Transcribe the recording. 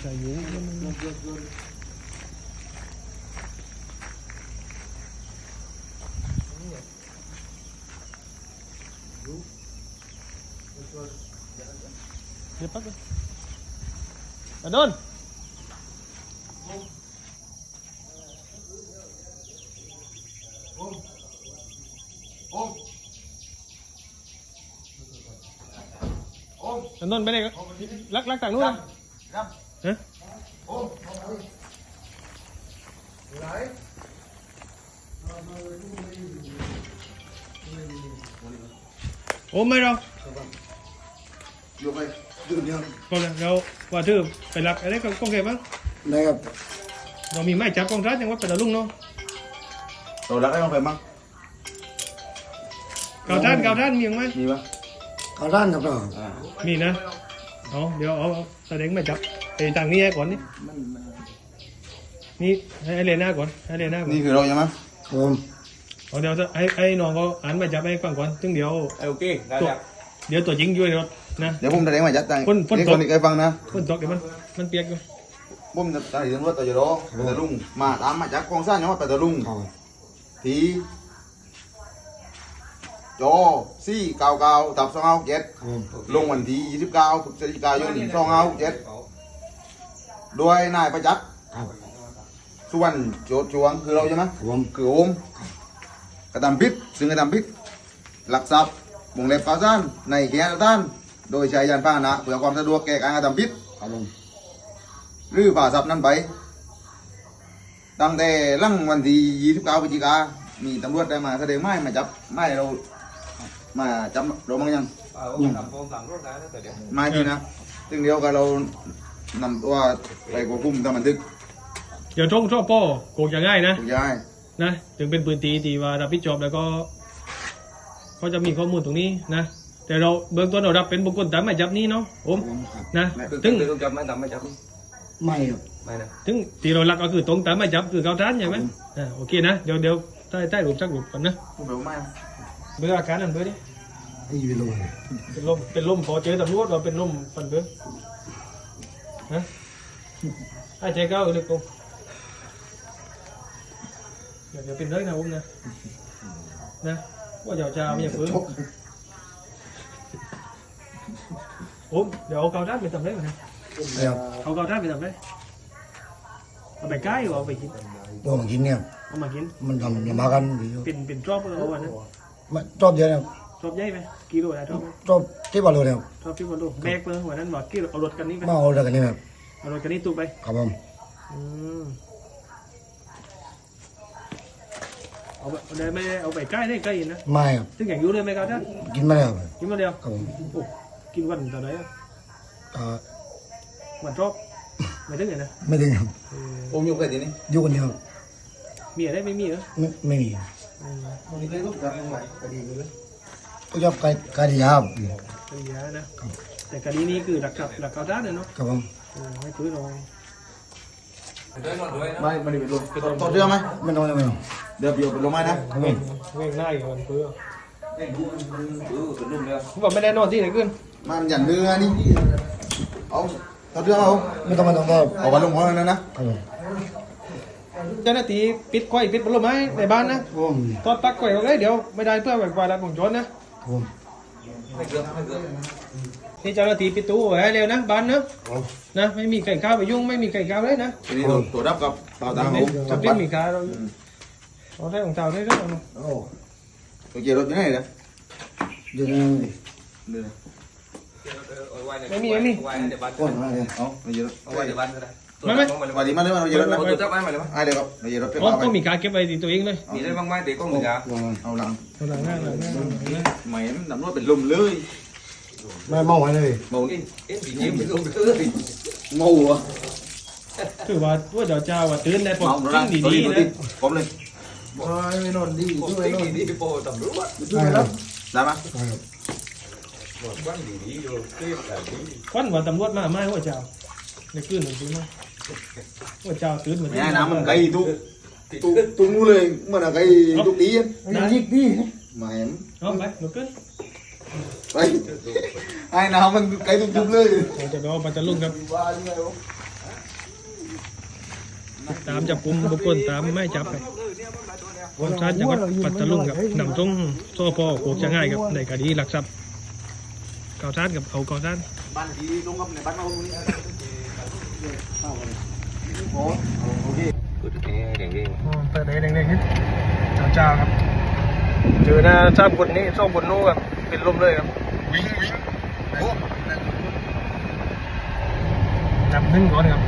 ใส่อยู่เดี๋ยวแป๊บ นึงอดนอดนไปไหนกันลักลักต่างนู้นนะฮะโอ้ไม่หรอกอยู่ไปอยู่เดียวก็เลยเราว่าเธอไปรักอะไรก็ก็เก็บบ้างนะครับ เรามีไม้จับกองทัพยังว่าไปตะลุงเนาะเรารักได้บ้างไปมั้งเกาท่านเกาท่านมีไหมมีปะเอาด้านครับเราอ่ามีนะเอาเดี๋ยวเอาเอาแสดงไม้จับไอ้ต่างนี้ให้ก่อนนี่นี่ให้เลน่าก่อนให้เลน่าก่อนนี่คือเราใช่ไหมผมเอาเดี๋ยวให้ให้น้องเขาอ่านไม้จับให้ฟังก่อนซึ่งเดี๋ยวโอเคได้ตัวแล้วเดี๋ยวตัวจริงอยู่ในรถนะเดี๋ยวผมจะเลี้ยงมาจัดตังพ่นพ่นนี่ตคกนอีกไอ้ฟังนะคนตกเดี๋ยวมันมันเปียกอยู่ผมจะตัดสินว่าตัวจะรอไปตะลุงมาตามมาจากกองซ่าเนาะไปตะลุงเอาที โจซี่เก้าเก้าตับสองเอาเจ็ดครับผมลงวันที่ยี่สิบเก้าพฤศจิกายนสองเอาเจ็ดด้วยนายประจักษ์ครับสุวรรณโจดจวงคือเราใช่ไหมผมคือโอมกระทำผิดซึ่งกระทำผิดหลักทรัพย์วงเล็บกาซ่านในเกียรติท่าน โดยใช้ยานพาหนะเพื่อความสะดวกแก่การกระทำผิดครับผมหรือฝ่าทรัพย์นั้นไปตั้งแต่หลังวันที่29พฤศจิกามีตำรวจได้มาแสดงไม้มาจับไม้เรา มาจับเราบ้างยังอ่าผมทำผมทำรถได้แล้วแต่เดี๋ยวไม้ที่นะซึ่งเดียวกับเรานำตัวไปควบคุมทำบันทึก เดี๋ยวช่องช่องป้อโกงจะง่ายนะถูกย้ายนะถึงเป็นปืนตีตีว่ารับผิดชอบแล้วก็เขาจะมีข้อมูลตรงนี้นะแต่เราเบื้องต้นเรารับเป็นบุคคลตามหมายจับนี้เนาะผมผมครับนะถึถึงงถึงจับไม่ทำไม่จับไม่ครับไม่นะถึงที่เราหลักก็คือตรงตามหมายจับคือเขาท่านใช่ไหมอ่าโอเคนะเดี๋ยวเดี๋ยวใต้ใต้หลุมสักหลุมก่อนนะผมแบบไม้ เบอร์อาการนั่นเบอร์ดิไอ้ยีโลเป็นลมเป็นลมพอเจอตำรวจว่าเป็นลมฟันเบอร์ฮะไอ้ใจก้าวเลยกูเดี๋ยวเดี๋ยวเป็นเลยนะผมนะนะว่าเดี๋ยวจะไม่อยากฟื้นผมเดี๋ยวเอาเกาด้านไปทำได้ไหมแล้วเอาเกาด้านไปทำได้เอาไปใกล้หรือเอาไปกินตัวมันกินเนี่ยเอามากินมันทำมากันดีอยู่เป็นเป็นชอบเอาวันนั้น มันชอบเยอะเนี่ยชอบใหญ่ไหมกิโลอะไรชอบชอบที่บอลเลยเนี่ยชอบที่วันโลแบกเลยวันนั้นบอกกิโลเอารถกันนี้ไปมาเอาอะไรกันนี่ครับเอารถกันนี้ตู้ไปครับผมอืมเอาไปเอาได้ไม่ได้เอาไปใกล้ได้ใกล้นะไม่ครับซึ่งอย่างอยูเลยไหมครับท่านกินไม่ได้ครับกินมาเดียวครับผมโอ้กินวันตอนไหนอะอ่าวันชอบไม่ถึงไงนะไม่ถึงครับเออผมอยู่กับที่นี่อยู่คนเดียวครับมีอะไรไม่มีเหรอไม่ไม่มี อืมตรงนี้เลยทุกอย่างใหม่คดีเลยก็ชอบไก่ไก่ดีครับเป็นยานะแต่คดีนี้คือหลักกับหลักเกาด้านเลยเนาะครับผมเออให้คุยเราเดินหมดด้วยนะไม่ไม่ได้เป็นลมต่อเชื่อไหมไม่ต้องไม่ต้องเดี๋ยวเดี๋ยวเป็นลมไม้นะครับผมเง่ายง่ายกันคุยเออเป็นรุ่มแล้วผมบอกไม่ได้นอนที่ไหนขึ้นมันหยันเรือนี่เอาต่อเชื่อเอาไม่ต้องไม่ต้องก็เอาวันลงหัวแล้วนะครับผม เจ้าหน้าที่ปิดไข่ปิดพัดลมไม้ในบ้านนะผมตอนปักไข่เอาเลยเดี๋ยวไม่ได้เพื่อแบบวาระของโจรนะครับผมไม่เกือบไม่เกือบนี่เจ้าหน้าที่ปิดตู้ไว้ให้เร็วนะบ้านนะนะไม่มีไก่ข้าวไปยุ่งไม่มีไก่ข้าวเลยนะทีนี้เราตรวจรับกับเปล่าตังค์ไม่เขาจับปิ้งมีข้าวเราเอาได้ของเต่าได้ด้วยเอาโอ้โอเครถอยู่ไหนเนี่ยเดี๋ยวนี้เดี๋ยวเอาไว้ในไว้ในเดี๋ยวบ้านก่อนมาเลยเอาเราจะรถเอาไว้ในบ้านก็ได้ วันนี้มาเลยมาเราจะรถนะตัวจับไว้มาเลยวะไอ้เดี๋ยวครับเราจะรถไปอ๋อว่าไปก็มีการเก็บไว้ที่ตัวเองเลยมีได้บ้างไหมเด็กก็มึงอะเอาหลังเอาหลังหน้าหลังหน้าหลังหน้าแหมน้ำรถเป็นลมเลยไม่เมาไว้เลยเมาเอ็นเอ็นผียิ้มเป็นรุ่มเลยเมาอะคือว่าว่าเดี๋ยวเจ้าว่าตื่นได้ปกเมาติ้งดีๆนะผมเลยไม่นอนดีผมติ๊กดีดีโปตำรวจด้วยครับได้ปะบ้านดีดีอยู่เก็บแบบนี้ควันว่าตำรวจมาไม่ว่าเจ้าในคืนหนึ่งตื่นมา ว่าเจ้าตื่นมาไม่น้ำมันไกลทุกทุกทุกนู้เลยมันไกลทุกทียิงยิกดีแหมเอาไปลุกขึ้นไปไอ้น้ำมันไกลทุบๆเลยเราจะรอปัตตาลุงครับตามจับกลุ่มบุคคลตามไม่จับครับกองชาติจังหวัดปัตตาลุงครับนำส่งโซ่พอโขกจะง่ายครับในคดีหลักทรัพย์กองชาติกับเอากองชาติบ้านที่ลงกับในบ้านเราตรงนี้โอ้โอ เคกูจะแค่แดงเปิดเด็กๆนิดเจ้าครับเจอหน้าทราบคนนี้ส่งคนนู้นครับเป็นลมเลยครับ วิ่งวิ่งโอ้นับหนึ่งก่อนครับเจ้า